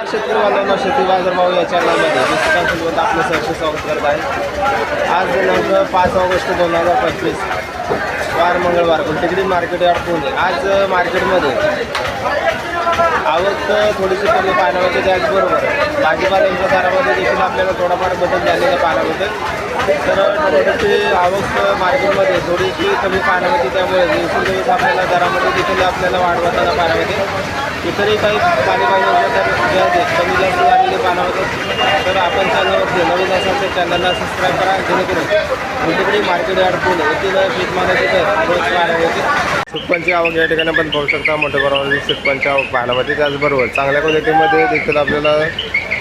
शेतकरी बांधवांना शेती बाजारभाव या चॅनलमध्ये दुसऱ्या आपलं सहर्ष स्वागत करत आहे. आज दिनांक पाच ऑगस्ट दोन हजार पंचवीस. वार मंगळवार. कुलटेकडी मार्केट यार्ड पुणे आज मार्केटमध्ये आवक थोडीशी कमी पाहायला मिळते त्याचबरोबर भाजीपाल्यांच्या दरामध्ये देखील आपल्याला थोडाफार बदल झालेला पाहायला मिळते तर टोमॅटोची आवक मार्केटमध्ये थोडीशी कमी पाहायला मिळते त्यामुळे दिवसेंदिवस आपल्याला दरामध्ये देखील आपल्याला वाढवताना पाहायला मिळते इतरही काही कार्यवाही दर जे आहेत कमी जास्त झालेले पाहायला मिळतात तर आपण चॅनलवरती नवीन असाल तर चॅनलला सबस्क्राईब करा. जेणेकरून कुठेतरी मार्केट यार्ड पुणे येथील शेतमालाचे दर रोज पाहायला मिळते सुटपांची आवक या ठिकाणी आपण पाहू शकता. मोठ्या प्रमाणात सुटपांची आवक पाहायला मिळते. त्याचबरोबर चांगल्या क्वालिटीमध्ये देखील आपल्याला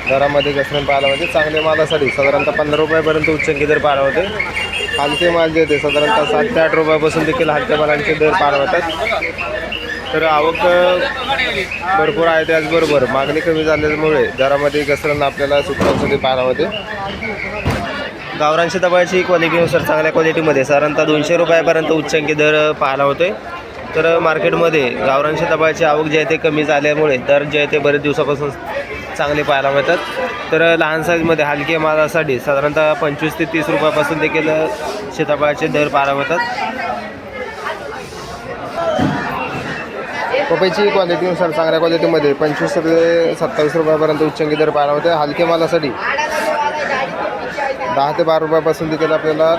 दरामध्ये घसरण पाहायला मिळते. चांगल्या मालासाठी साधारणतः पंधरा रुपयापर्यंत उच्चंकी दर पाहायला होते हलके माल जे होते साधारणतः सात ते आठ रुपयापासून देखील हलक्या मालांचे दर पाहायला मिळतात. तर आवक भरपूर आहे त्याचबरोबर. मागणी कमी झाल्यामुळे दरामध्ये घसरण आपल्याला सुटपांसाठी पाहायला मिळते गावरान शेताबाची क्वालिटीनुसार चांगल्या क्वालिटीमध्ये साधारणतः दोनशे रुपयापर्यंत उच्चांकी दर पाहायला होते तर मार्केटमध्ये गावरांच्या शेताबाची आवक जे आहे ते कमी झाल्यामुळे दर जे आहे ते बरेच दिवसापासून चांगले पाहायला मिळतात. तर लहान साईजमध्ये हलके मालासाठी साधारणतः पंचवीस ते तीस रुपयापासून देखील शेताफळाचे दर पाहायला मिळतात. पपईची क्वालिटीनुसार चांगल्या क्वालिटीमध्ये पंचवीस ते सत्तावीस रुपयापर्यंत उच्चंगी दर पाहायला होते. हलके मालासाठी दहा ते बारा रुपयापासून देखील आपल्याला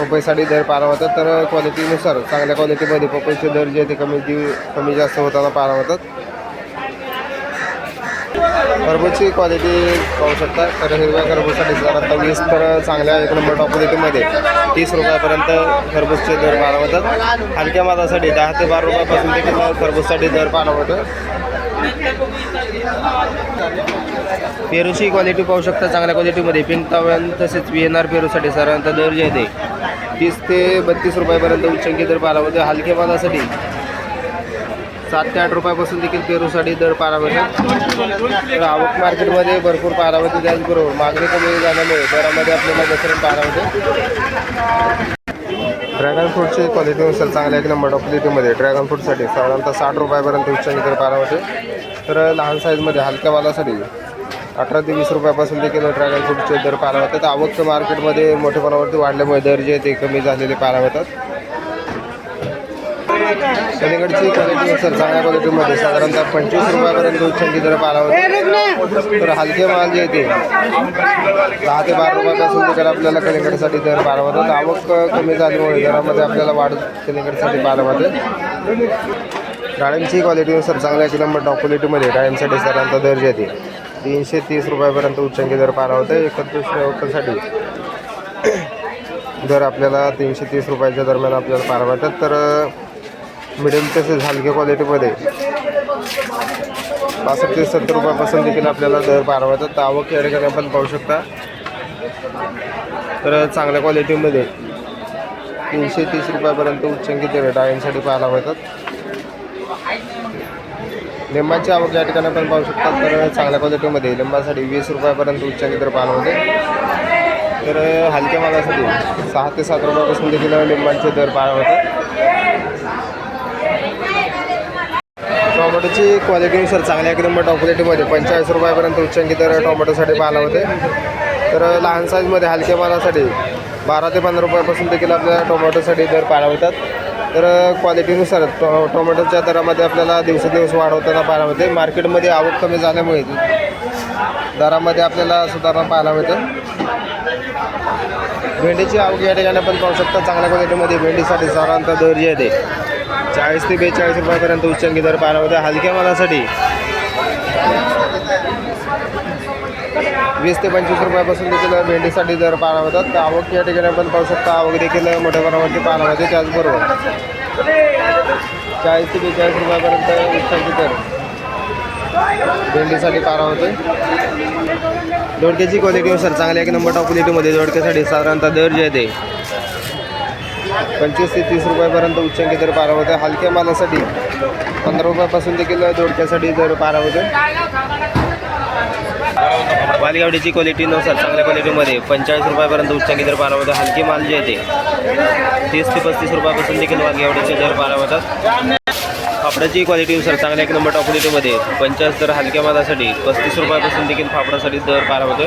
पपईसाठी दर पाहायला होतात. तर क्वालिटीनुसार चांगल्या क्वालिटीमध्ये पपईचे दर जे ते कमी कमी जास्त होताना पाहायला होतात. खरबूजची क्वालिटी पाहू शकता. तर हिरव्या खरबूजसाठी आता वीस तर चांगल्या एक नंबर टॉप क्वालिटीमध्ये तीस रुपयापर्यंत खरबूजचे दर पाहायला होतात हलक्या मालासाठी दहा ते बारा रुपयापासून देखील खरबूजसाठी दर पाहायला होतं पेरूची क्वालिटी पाहू शकता. चांगल्या क्वालिटीमध्ये पिंक तावण तसेच व्ही एन आर पेरूसाठी साधारणतः दर जे आहे ते तीस ते बत्तीस रुपयापर्यंत उच्चांकी दर पाहायला होते हलक्या मालासाठी सात ते आठ रुपयापासून देखील पेरूसाठी दर पाहायला तर आवक मार्केटमध्ये भरपूर पाहायला मिळते त्याचबरोबर मागणी कमी झाल्यामुळे दरामध्ये आपल्याला घसरण पाहायला मिळते ड्रॅगन फ्रूटची क्वालिटीनुसार चांगल्या एक नंबर क्वालिटीमध्ये ड्रॅगन फ्रूटसाठी साधारणतः साठ रुपयापर्यंत उच्चांनी दर पाहायला मिळते तर लहान साईजमध्ये हलक्या मालासाठी अठरा ते वीस रुपयापासून देखील ड्रॅगन फ्रूटचे दर पाहायला मिळतात आवकचं मार्केटमध्ये मोठ्या प्रमाणावरती वाढल्यामुळे दर जे आहे ते कमी झालेले पाहायला मिळतात कलिंगडची क्वालिटीनुसार चांगल्या क्वालिटीमध्ये. साधारणतः पंचवीस रुपयापर्यंत उच्चांकी दर पाहायला होते तर हलके माल जे येते दहा ते बारा रुपयापासून देखील आपल्याला कलिंगडसाठी दर होतात आवक कमी झाल्यामुळे दरामध्ये आपल्याला वाढ कलिंगडसाठी पाहायला होते डाळिंबची क्वालिटीनुसार चांगल्या एक नंबर टॉप क्वालिटीमध्ये डाळिंबसाठी साधारणतः दर जे येते तीनशे तीस रुपयापर्यंत उच्चांकी दर पाहायला होते एकत्रीस वक्कलसाठी दर आपल्याला तीनशे तीस रुपयाच्या दरम्यान आपल्याला पाहायला मिळतात तर मिडियम तसेच हलक्या क्वालिटीमध्ये पासष्ट ते सत्तर रुपयापासून देखील आपल्याला दर पारवायचा तावक या ठिकाणी आपण पाहू शकता. तर चांगल्या क्वालिटीमध्ये तीनशे तीस रुपयापर्यंत उच्चांकी दर डाळींसाठी पाहायला मिळतात लिंबाची आवक या ठिकाणी आपण पाहू शकता तर चांगल्या क्वालिटीमध्ये लिंबासाठी वीस रुपयापर्यंत उच्चांकी दर पाहायला मिळते तर हलक्या मालासाठी सहा ते सात रुपयापासून देखील लिंबांचे दर पाहायला मिळतात टोमॅटोची क्वालिटीनुसार चांगल्या एकदम टॉप क्वालिटीमध्ये पंचेचाळीस रुपयापर्यंत उच्चांकी दर टोमॅटोसाठी पाहायला होते. तर लहान साईजमध्ये हलक्या मालासाठी बारा ते पंधरा रुपयापासून देखील आपल्याला टोमॅटोसाठी दर पाहायला होतात तर क्वालिटीनुसार टो टोमॅटोच्या दरामध्ये आपल्याला दिवसेंदिवस वाढवताना पाहायला मिळते. मार्केटमध्ये आवक कमी झाल्यामुळे दरामध्ये आपल्याला सुधारणा पाहायला मिळते. भेंडीची आवक या ठिकाणी आपण पाहू शकता. चांगल्या क्वालिटीमध्ये भेंडीसाठी साधारणतः दर जे आहे ते चाळीस ते बेचाळीस रुपयापर्यंत उच्चंकी दर पाहायला होते हलक्या मालासाठी वीस ते पंचवीस रुपयापासून देखील भेंडीसाठी दर पाहायला होतात तर आवक या ठिकाणी आपण पाहू शकता आवक देखील मोठ्या प्रमाणावरती पाहायला होते त्याचबरोबर चाळीस ते बेचाळीस रुपयापर्यंत उच्चंकी दर भेंडीसाठी पाहायला होते दोडक्याची क्वालिटीनुसार चांगल्या एक नंबर टॉप क्वालिटीमध्ये दोडक्यासाठी साधारणतः दर जे आहे ते पंचवीस ते तीस रुपयापर्यंत उच्चांकी दर पारा होते. हलक्या मालासाठी पंधरा रुपयापासून देखील दोडक्यासाठी दर पारा होते. वालगावडीची क्वालिटीनुसार चांगल्या क्वालिटीमध्ये पंचेचाळीस रुपयापर्यंत उच्चांकी दर पारा होते हलके माल जे आहे ते तीस ते पस्तीस रुपयापासून देखील वालगावडीचे दर पारा होतात. फापडाची क्वालिटीनुसार चांगल्या एक नंबर टॉप क्वालिटीमध्ये दर हलक्या मालासाठी पस्तीस रुपयापासून देखील फापडासाठी दर पारा होतो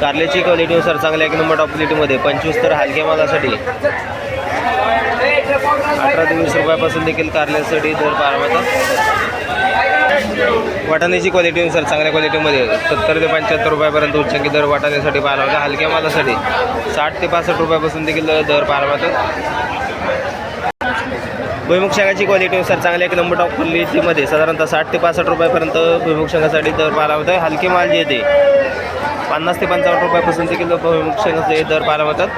कारल्याची सर चांगल्या एक नंबर टॉप क्वालिटीमध्ये पंचवीस तर हलक्या मालासाठी. अठरा ते वीस रुपयापासून देखील कारल्यासाठी दर पाहायला वाटाण्याची वाटाण्याची सर चांगल्या क्वालिटीमध्ये सत्तर ते पंच्याहत्तर रुपयापर्यंत उच्चांकी दर वाटाण्यासाठी पाहायला होता हलक्या मालासाठी साठ ते पासष्ट रुपयापासून देखील दर पाहायला होता भुईमुग शेंगाची क्वालिटीनुसार चांगल्या एक नंबर टॉप क्वालिटीमध्ये साधारणतः साठ ते पासष्ट रुपयापर्यंत भुईमुग शेंगासाठी दर पाहायला होतं हलके माल जे येते पन्नास ते पंचावन्न रुपयापासून देखील भुईमुग शेंगाचे दर पाहायला होतात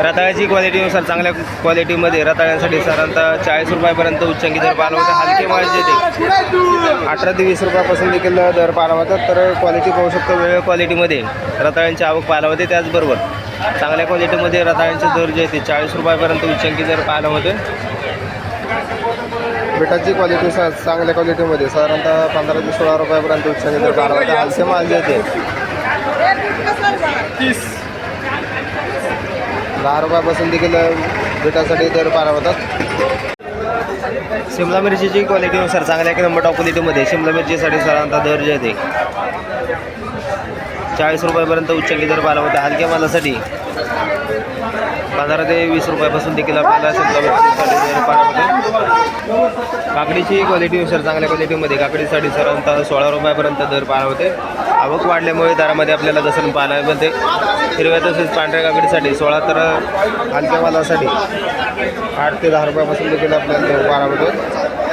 रताळ्याची क्वालिटीनुसार चांगल्या क्वालिटीमध्ये रताळ्यांसाठी साधारणतः चाळीस रुपयापर्यंत उच्चांकी दर पाहायला होता हलके माल जे येते अठरा ते वीस रुपयापासून देखील दर पाहायला होतात तर क्वालिटी पाहू शकतो वेगवेगळ्या क्वालिटीमध्ये रताळ्यांची आवक पाहायला होते त्याचबरोबर. चांगल्या क्वालिटीमध्ये रताळ्यांचे दर जे ते चाळीस रुपयापर्यंत उच्चांकी दर पाहायला होते. बेटाची क्वालिटी सा चांगल्या क्वालिटीमध्ये साधारणतः पंधरा ते सोळा रुपयापर्यंत उच्चांकी दर बारा होता. हलसे माल जे येते दहा रुपयापासून देखील बेटासाठी दर बारा होतात. शिमला मिरचीची क्वालिटीनुसार चांगल्या एक नंबर टॉप क्वालिटीमध्ये शिमला मिरचीसाठी साधारणतः दर जे येते चाळीस रुपयापर्यंत उच्चांकी दर पाहायला होता हलक्या मालासाठी पंधरा ते वीस रुपयापासून देखील आपल्याला दर पाहायला काकडीची क्वालिटीनुसार चांगल्या क्वालिटीमध्ये काकडीसाठी साधारणतः सोळा रुपयापर्यंत दर पाहायला होते आवक वाढल्यामुळे दरामध्ये आपल्याला जसं पाहायला मिळते. हिरव्या तसेच पांढऱ्या काकडीसाठी सोळा तर हलक्या मालासाठी आठ ते दहा रुपयापासून देखील आपल्याला दर बारा होतो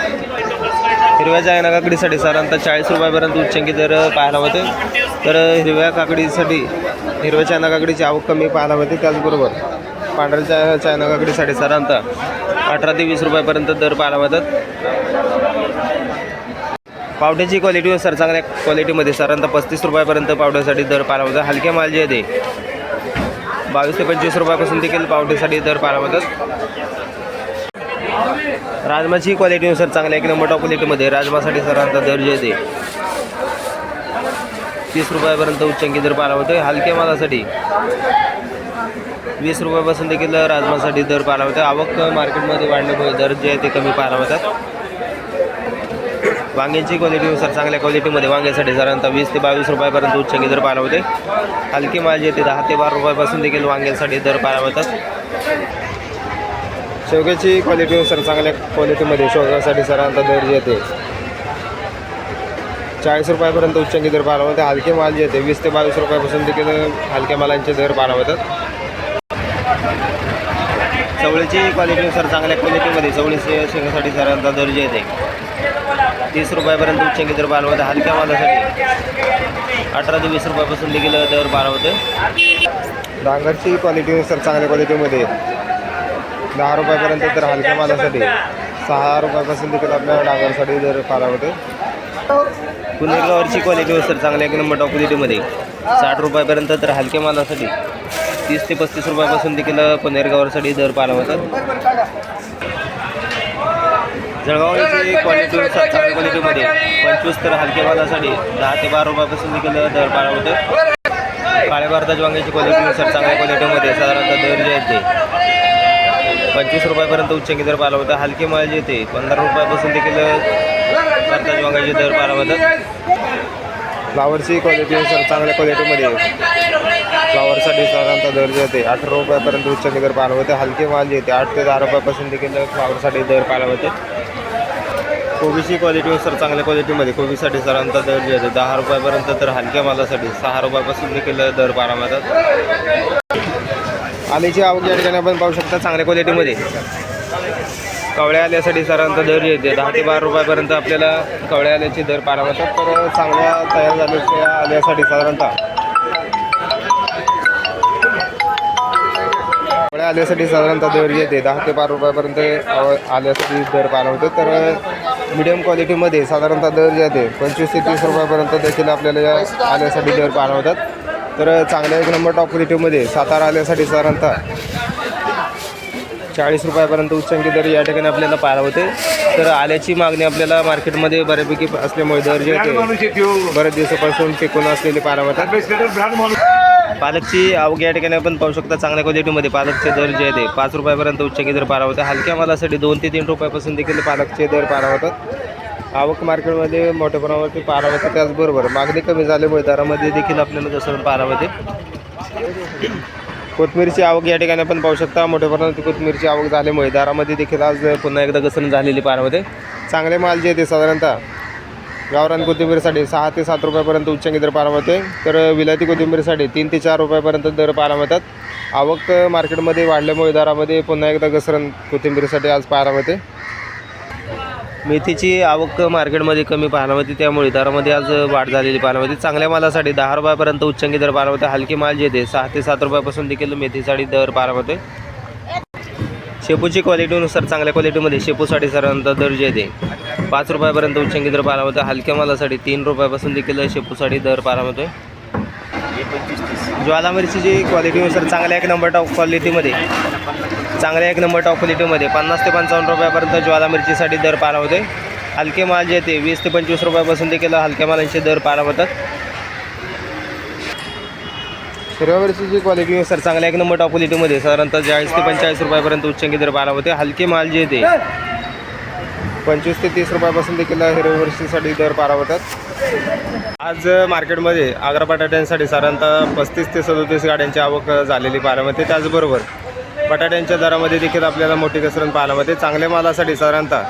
हिरव्या चायना काकडीसाठी साधारणतः चाळीस रुपयापर्यंत उच्चंकी दर पाहायला होते तर हिरव्या काकडीसाठी हिरव्या चायना काकडीची आवक कमी पाहायला मिळते त्याचबरोबर पांढऱ्या चाय चायना काकडीसाठी साधारणतः अठरा ते वीस रुपयापर्यंत दर पाहायला होतात पावट्याची सर चांगल्या क्वालिटीमध्ये साधारणतः पस्तीस रुपयापर्यंत पावट्यासाठी दर पाहायला होता हलक्या माल जे आहे ते बावीस ते पंचवीस रुपयापासून देखील पावट्यासाठी दर पाहायला होतात राजमाची क्वालिटीनुसार चांगल्या एक नंबर टॉप क्वालिटीमध्ये राजमासाठी सरांचा दर्जा येते. तीस रुपयापर्यंत उच्चांकी दर पाहायला होते हलक्या मालासाठी वीस रुपयापासून देखील राजमासाठी दर पाहायला होते आवक मार्केटमध्ये वाढल्यामुळे दर जे आहे ते कमी पाहायला होतात. क्वालिटीनुसार चांगल्या क्वालिटीमध्ये वांग्यासाठी साधारणतः वीस ते बावीस रुपयापर्यंत उच्चांकी दर पाहायला होते हलकी माल जे ते दहा ते बारा रुपयापासून देखील वांग्यांसाठी दर पाहायला होतात. शेवग्याची क्वालिटीनुसार चांगल्या क्वालिटीमध्ये शेवग्यासाठी सरांचा दर जे येते. चाळीस रुपयापर्यंत उच्चांकी दर पाहायला होते हलके माल जे येते. वीस ते बावीस रुपयापासून देखील हलक्या मालांचे दर पाहायला चवळीची क्वालिटीनुसार चांगल्या क्वालिटीमध्ये चवळी शेंगासाठी सरांचा दर जे येते. तीस रुपयापर्यंत उच्चांकी दर पाहायला हलक्या मालासाठी अठरा ते वीस रुपयापासून देखील दर पाहायला डांगरची क्वालिटीनुसार चांगल्या क्वालिटीमध्ये दहा रुपयापर्यंत तर हलक्या मालासाठी. सहा रुपयापासून देखील आपल्या डांगरसाठी दर पाहायला होते क्वालिटी सर चांगल्या एक नंबर टॉप क्वालिटीमध्ये साठ रुपयापर्यंत तर हलक्या मालासाठी. तीस ते पस्तीस रुपयापासून देखील पनेरगावरसाठी दर पाला होतात जळगावची क्वालिटी चांगल्या क्वालिटीमध्ये पंचवीस तर हलक्या मालासाठी. दहा ते बारा रुपयापासून देखील दर पाहायला होतं काळ्या भारताच्या वांग्याची क्वालिटीनुसार चांगल्या क्वालिटीमध्ये साधारणतः दर जे आहेत ते. पंचवीस रुपयापर्यंत उच्चांकी दर पाहिला होता हलके माल जे ते पंधरा रुपयापासून देखील भारताच्या वांग्याचे दर पाहिला होता फ्लावरची सर चांगल्या क्वालिटीमध्ये फ्लावरसाठी साधारणतः दर जे येते अठरा रुपयापर्यंत उच्चांकी दर पाहिला होते हलके माल जे येते आठ ते दहा रुपयापासून देखील फ्लावरसाठी दर पाहिला होते कोबीची क्वालिटीनुसार चांगल्या क्वालिटीमध्ये कोबीसाठी साधारणतः दर जे येते दहा रुपयापर्यंत तर हलक्या मालासाठी सहा रुपयापासून देखील दर पाहायला मिळतात आलीची आवक या ठिकाणी आपण पाहू शकता चांगल्या क्वालिटीमध्ये कवळ्या आल्यासाठी साधारणतः दर जे येते. दहा ते बारा रुपयापर्यंत आपल्याला कवळ्या आल्याचे दर पाहायला होतात तर चांगल्या तयार झालेल्या आल्यासाठी साधारणतः. कवळ्या आल्यासाठी साधारणतः दर येते. दहा ते बारा रुपयापर्यंत आल्यासाठी दर पाहायला होते तर मिडियम क्वालिटीमध्ये साधारणतः दर जे येते पंचवीस ते तीस रुपयापर्यंत देखील आपल्याला या आल्यासाठी दर पाहायला होतात तर चांगल्या एक नंबर टॉप क्वालिटीमध्ये सातारा आल्यासाठी साधारणतः चाळीस रुपयापर्यंत उच्चांकी दर या ठिकाणी आपल्याला पाहायला होते. तर आल्याची मागणी आपल्याला मार्केटमध्ये बऱ्यापैकी असल्यामुळे दर जे होते बरेच दिवसापासून टिकून असलेले पाहायला होतात पालकची आवक या ठिकाणी आपण पाहू शकता चांगल्या क्वालिटीमध्ये पालकचे दर जे आहे ते पाच रुपयापर्यंत उच्चांकी दर पारा होते. हलक्या मालासाठी दोन ते तीन रुपयापासून देखील पालकचे दर पारा होतात. आवक मार्केटमध्ये मोठ्या प्रमाणावरती पारा होते त्याचबरोबर मागणी कमी झाल्यामुळे दरामध्ये देखील आपल्याला घसरण पारा होते. आवक या ठिकाणी आपण पाहू शकता मोठ्या प्रमाणात कोथमिरीची आवक झाल्यामुळे दारामध्ये देखील आज पुन्हा एकदा घसरण झालेली पारामध्ये. चांगले माल जे आहे ते साधारणतः गावरान कोथिंबीरसाठी सहा ते सात रुपयापर्यंत उच्चांकी दर पाहायला होते. तर विलायती कोथिंबीरसाठी तीन ते चार रुपयापर्यंत दर पाहायला होतात. आवक मार्केटमध्ये वाढल्यामुळे दरामध्ये पुन्हा एकदा घसरण कोथिंबीरसाठी आज पाहायला मेथीची आवक मार्केटमध्ये कमी पाहायला होती त्यामुळे दरामध्ये आज वाढ झालेली पाहायला होती चांगल्या मालासाठी दहा रुपयापर्यंत उच्चांकी दर पाहायला होते हलके माल जे ते सहा ते सात रुपयापासून देखील मेथीसाठी दर पाहायला होते शेपूची क्वालिटीनुसार चांगल्या क्वालिटीमध्ये शेपूसाठी साधारणतः दर जे आहे ते पाच रुपयापर्यंत उच्चांकी दर पाहायला होते हलक्या मालासाठी तीन रुपयापासून देखील शेपूसाठी दर पाहायला होते ज्वाला मिरचीची क्वालिटीनुसार चांगल्या एक नंबर टॉप क्वालिटीमध्ये चांगल्या एक नंबर टॉप क्वालिटीमध्ये पन्नास ते पंचावन्न रुपयापर्यंत ज्वाला मिरचीसाठी दर पारा होते हलके माल जे ते वीस ते पंचवीस रुपयापासून देखील हलक्या मालांचे दर पारा होतात. हिरव्या मिरचीची क्वालिटीनुसार चांगल्या एक नंबर टॉप क्वालिटीमध्ये साधारणतः चाळीस ते पंचेचाळीस रुपयापर्यंत उच्चांकी दर पारा होते हलके माल जे ते पंचवीस ते तीस रुपयापासून देखील हिरव्या दर पारा होतात आज मार्केटमध्ये आग्रा बटाट्यांसाठी साधारणतः पस्तीस ते सदोतीस गाड्यांची आवक झालेली पाहायला मिळते त्याचबरोबर बटाट्यांच्या दरामध्ये देखील आपल्याला मोठी घसरण पाहायला मिळते. चांगल्या मालासाठी साधारणतः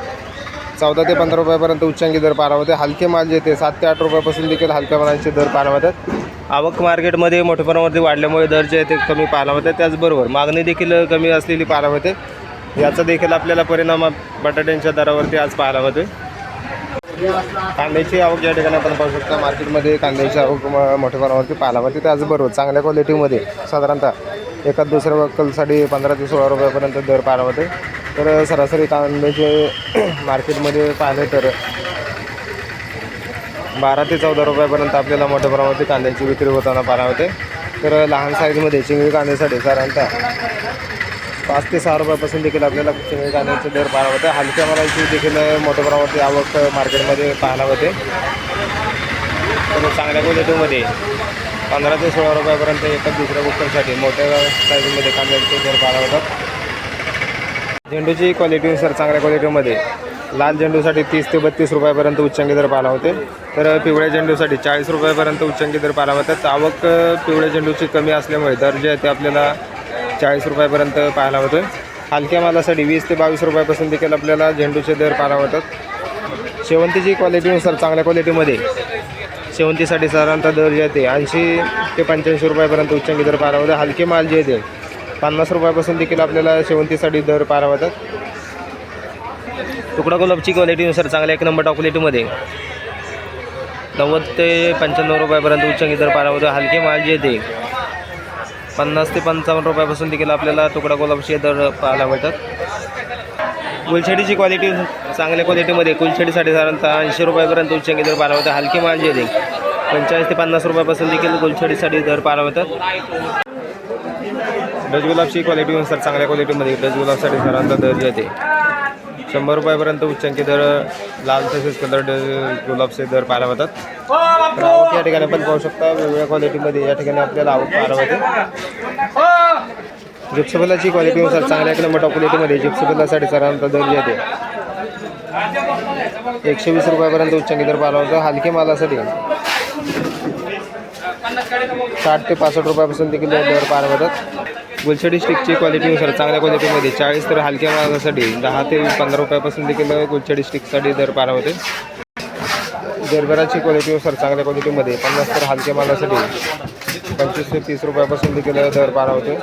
चौदा ते पंधरा रुपयापर्यंत उच्चांकी दर पाहायला मिळते हलके माल जे ते सात ते आठ रुपयापासून देखील हलक्या मालांचे दर पाहायला मिळतात आवक मार्केटमध्ये मोठ्या प्रमाणावरती वाढल्यामुळे दर जे आहे ते कमी पाहायला मिळतात. त्याचबरोबर मागणी देखील कमी असलेली पाहायला मिळते याचा देखील आपल्याला परिणाम बटाट्यांच्या दरावरती आज पाहायला मिळतोय. कांद्याची आवक या ठिकाणी आपण पाहू शकता मार्केटमध्ये कांद्याची आवक म- मोठ्या प्रमाणावरती पाहायला मिळते. त्याचबरोबर चांगल्या क्वालिटीमध्ये साधारणतः एखाद दुसऱ्या वक्कलसाठी पंधरा ते सोळा रुपयापर्यंत दर पाहायला मिळते तर सरासरी कांद्याचे मार्केटमध्ये पाहिले तर बारा ते चौदा रुपयापर्यंत आपल्याला मोठ्या प्रमाणावरती कांद्याची विक्री होताना पाहायला मिळते. तर लहान साईजमध्ये चिंगळी कांद्यासाठी साधारणतः पाच ते सहा रुपयापासून देखील आपल्याला चिंगळी कांद्याचे दर पाहायला होते हलक्या मालाची देखील मोठ्या प्रमाणावरती आवक मार्केटमध्ये पाहायला होते तर चांगल्या क्वालिटीमध्ये पंधरा ते सोळा रुपयापर्यंत एका दुसऱ्या बुकरसाठी मोठ्या साईजमध्ये कांद्याचे दर पाहायला होतात झेंडूची क्वालिटीनुसार चांगल्या क्वालिटीमध्ये लाल झेंडूसाठी तीस ते बत्तीस रुपयापर्यंत उच्चांकी दर पाहायला होते तर पिवळ्या झेंडूसाठी चाळीस रुपयापर्यंत उच्चांकी दर पाहायला होतात आवक पिवळ्या झेंडूची कमी असल्यामुळे दर जे आहे ते आपल्याला चाळीस रुपयापर्यंत पाहायला होतं हलक्या मालासाठी वीस ते बावीस रुपयापासून देखील आपल्याला झेंडूचे दर पाहायला होतात. शेवंतीची क्वालिटीनुसार चांगल्या क्वालिटीमध्ये शेवंतीसाठी साधारणतः दर जे आहे ऐंशी ते पंच्याऐंशी रुपयापर्यंत उच्चांकी दर पाहायला होतं हलके माल जे आहे ते पन्नास रुपयापासून देखील आपल्याला शेवंतीसाठी दर पाहायला होतात. तुकडा गुलाबची क्वालिटीनुसार चांगल्या एक नंबर टॉप क्वालिटीमध्ये नव्वद ते पंच्याण्णव रुपयापर्यंत उच्चांकी दर पाहायला होतं हलके माल जे आहे ते पन्नास ते पंचावन्न रुपयापासून देखील आपल्याला तुकडा गुलाबचे दर पाहायला मिळतात. गुलछडीची क्वालिटी चांगल्या क्वालिटीमध्ये गुलछडीसाठी साधारणतः ऐंशी रुपयापर्यंत उच्चांकी दर पाहायला मिळतात. हलकी मांजी जे ते पंचेचाळीस ते पन्नास रुपयापासून देखील गुलछडीसाठी दर पाहायला मिळतात. डच गुलाबची क्वालिटीनुसार चांगल्या क्वालिटीमध्ये डच गुलाबसाठी साधारणतः दर येते. शंभर रुपयापर्यंत उच्चांकी दर लाल तसेच कलर गुलाबचे दर पाहायला होतात तर आवक या ठिकाणी आपण पाहू शकता वेगवेगळ्या क्वालिटीमध्ये या ठिकाणी आपल्याला आवक पाहायला होते जिप्सबलाची क्वालिटीनुसार चांगल्या किंवा नंबर क्वालिटीमध्ये जिप्सफुलासाठी साधारणतः दर येते एकशे वीस रुपयापर्यंत उच्चांकी दर पाहायला होता हलके मालासाठी. साठ ते पासष्ट रुपयापासून देखील दर पाहायला होतात गुलछडी स्टिकची क्वालिटीनुसार चांगल्या क्वालिटीमध्ये चाळीस तर हलक्या मालासाठी दहा ते पंधरा रुपयापासून देखील गुलछडी स्टिकसाठी दर पार होते. जरबराची क्वालिटीनुसार चांगल्या क्वालिटीमध्ये पन्नास तर हलक्या मालासाठी पंचवीस ते तीस रुपयापासून देखील दर पार होते.